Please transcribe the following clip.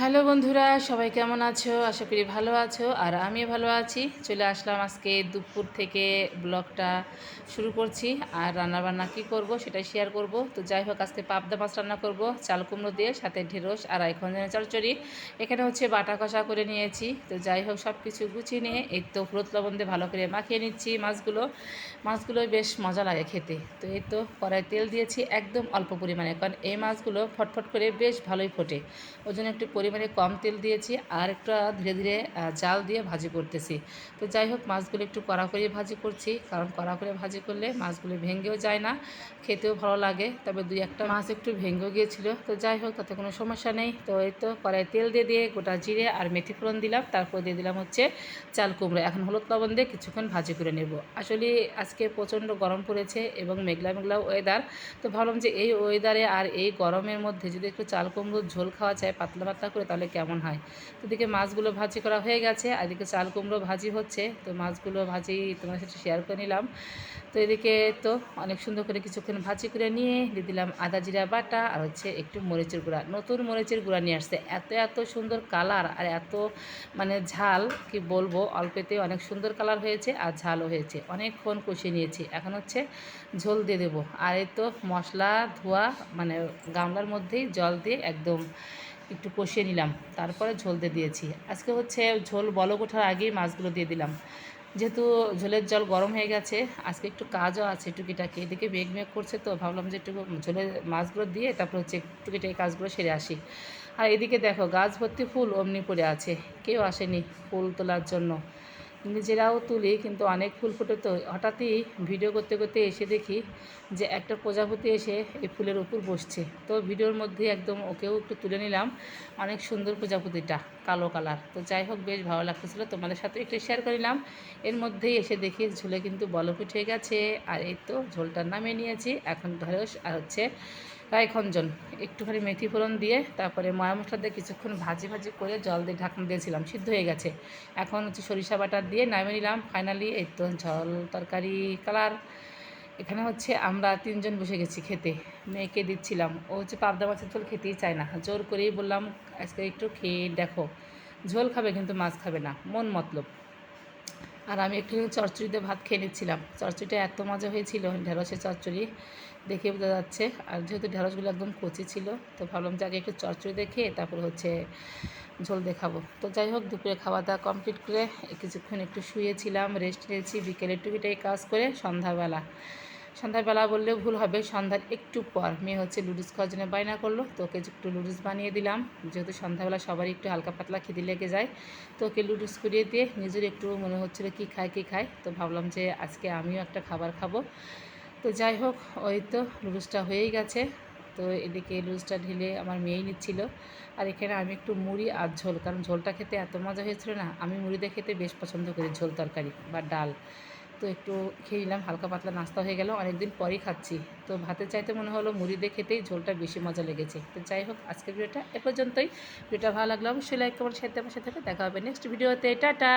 Hello বন্ধুরা, সবাই কেমন আছো? আশা করি ভালো আছো। আর আমিও ভালো আছি। চলে আসলাম আজকে দুপুর থেকে ব্লগটা শুরু করছি। আর রান্না বান্না কী করব সেটাই শেয়ার করব। তো যাই হোক, আজকে পাবদা মাছ রান্না করব, চাল কুমড়ো দিয়ে, সাথে ঢেঁড়স আর খঞ্জনের চড়চড়ি এখানে হচ্ছে বাটা কষা করে নিয়েছি। তো যাই হোক সব কিছু গুছিয়ে নিয়ে, এই তো হলুদ লবণ দিয়ে ভালো করে মাখিয়ে নিচ্ছি মাছগুলো। মাছগুলো বেশ মজা লাগে খেতে। তো এই তো কড়াই তেল দিয়েছি একদম অল্প পরিমাণে, কারণ এই মাছগুলো ফটফট করে বেশ ভালোই ফোটে। ওই জন্য একটু পরিমাণে কম তেল দিয়েছি আর একটু ধীরে ধীরে জাল দিয়ে ভাজি করতেছি। তো যাই হোক, মাছগুলো একটু কড়া করে ভাজি করছি। কারণ কড়া করে ভাজি করলে মাছগুলো ভেঙেও যায় না, খেতেও ভালো লাগে। তবে দুই একটা মাছ একটু ভেঙেও গিয়েছিল। তো যাই হোক, তাতে কোনো সমস্যা নেই। তো এই তো কড়াই তেল দিয়ে দিয়ে গোটা জিরে আর মেথি ফোড়ন দিলাম। তারপর দিয়ে দিলাম হচ্ছে চাল কুমড়ো। এখন হলুদ লবণ দিয়ে কিছুক্ষণ ভাজি করে নেব। আসলে আজকে প্রচণ্ড গরম পড়েছে এবং মেঘলা মেঘলা ওয়েদার তো ভাবলাম যে এই ওয়েদারে আর এই গরমের মধ্যে যদি একটু চাল কুমড়োর ঝোল খাওয়া যায়, পাতলা পাতলা করে তাহলে কেমন হয়? তো এদিকে মাছগুলো ভাজি করা হয়ে গেছে, আর এদিকে চাল কুমড়ো ভাজি হচ্ছে। তো মাছগুলো ভাজি তোমার সাথে শেয়ার করে নিলাম। তো এদিকে তো অনেক সুন্দর করে কিছুক্ষণ ভাজি করে নিয়ে দিয়ে দিলাম আদা জিরা বাটা আর হচ্ছে একটু মরিচের গুঁড়া। নতুন মরিচের গুঁড়া নিয়ে আসছে। এত এত সুন্দর কালার আর এত মানে ঝাল, কি বলব, অল্পেতে অনেক সুন্দর কালার হয়েছে আর ঝালও হয়েছে। অনেকক্ষণ কষিয়ে নিয়েছি। এখন হচ্ছে ঝোল দিয়ে দেবো। আর এই তো মশলা, ধোয়া মানে গামলার মধ্যেই জল দিয়ে একদম একটু কষিয়ে নিলাম। তারপরে ঝোল দিয়ে দিয়েছি। আজকে হচ্ছে ঝোল বলক ওঠার আগেই মাছগুলো দিয়ে দিলাম। যেহেতু ঝোলের জল গরম হয়ে গেছে, আজকে একটু কাজও আছে টুকিটাকি। এদিকে বেগ মেঘ করছে তো, ভাবলাম যে একটু ঝোলে মাছগুলো দিয়ে তারপরে হচ্ছে টুকিটাকি কাজগুলো সেরে আসি। আর এদিকে দেখো গাছ ভর্তি ফুল অমনি পড়ে আছে। কেউ আসেনি ফুল তোলার জন্য। নিজেরাও তুলি, কিন্তু অনেক ফুল ফুটে তো। হঠাৎই ভিডিও করতে করতে এসে দেখি যে একটা প্রজাপতি এসে এই ফুলের উপর বসছে। তো ভিডিওর মধ্যে একদম ওকেও একটু তুলে নিলাম, অনেক সুন্দর প্রজাপতিটা, কালো কালার। তো যাই হোক, বেশ ভালো লাগতেছিলো। তোমাদের সাথে একটু শেয়ার করিলাম। এর মধ্যেই এসে দেখি ঝোলে কিন্তু বলক উঠে গেছে। আর এই তো ঝোলটার নামিয়ে নিয়েছি, এখন ঢেঁড়স আর হচ্ছে রায়খঞ্জন একটুখানি মেথি ফোড়ন দিয়ে তারপরে ময়া মশলা দিয়ে কিছুক্ষণ ভাজি ভাজি করে জল দিয়ে ঢাকনা দিয়েছিলাম, সিদ্ধ হয়ে গেছে। এখন হচ্ছে সরিষা বাটার দিয়ে নামিয়ে নিলাম। ফাইনালি এই তো ঝল, তরকারি, কালার। এখানে হচ্ছে আমরা তিনজন বসে গেছি খেতে, মেয়েকে দিচ্ছিলাম। ও হচ্ছে পাবদা মাছের ঝোল খেতেই চায় না। জোর করেই বললাম, আজকে একটু খেয়ে দেখো। ঝোল খাবে কিন্তু মাছ খাবে না, মন মতলব। আর আমি একটু চচ্চড়িতে ভাত খেয়ে নিচ্ছিলাম। চচ্চড়িটা এত মজা হয়েছিল, ঢেঁড়সের চচ্চড়ি দেখে বোঝা যাচ্ছে। আর যেহেতু ঢেঁড়সগুলো একদম কচি ছিল, তো ভাবলাম যে আগে একটু চচ্চড়ি দেখে তারপর হচ্ছে ঝোল দেখাবো। তো যাই হোক, দুপুরে খাওয়া দাওয়া কমপ্লিট করে কিছুক্ষণ একটু শুয়েছিলাম রেস্ট নিয়েছি। বিকেলে টুকিটাই কাজ করে সন্ধ্যাবেলা সন্ধ্যাবেলা বললেও ভুল হবে, সন্ধ্যার একটু পর। মেয়ে হচ্ছে লুডুস খাওয়ার জন্য বায়না করল তো ওকে একটু লুডুস বানিয়ে দিলাম। যেহেতু সন্ধ্যাবেলা সবারই একটু হালকা পাতলা খিদি লেগে যায় তো ওকে লুডুস করিয়ে দিয়ে নিজের একটু মনে হচ্ছিল কী খায় কী খায়। তো ভাবলাম যে আজকে আমিও একটা খাবার খাব। তো যাই হোক, ওই তো লুডুসটা হয়েই গেছে। তো এদিকে লুজটা ঢেলে আমার মেয়েই নিচ্ছিল। আর এখানে আমি একটু মুড়ি আর ঝোল, কারণ ঝোলটা খেতে এত মজা হয়েছিল না, আমি মুড়িতে খেতে বেশ পছন্দ করি ঝোল তরকারি বা ডাল। তো একটু খেয়ে নিলাম, হালকা পাতলা নাস্তা হয়ে গেল, অনেকদিন পরই খাচ্ছি। তো ভাতের চাইতে মনে হলো মুড়ি দিয়ে খেতেই ঝোলটা বেশি মজা লেগেছে। তো যাই হোক, আজকের ভিডিওটা এ পর্যন্তই। ভিডিওটা ভালো লাগল অবশ্যই লাইক কমেন্ট সাথে আমার সাথে দেখা হবে নেক্সট ভিডিওতে টাটা!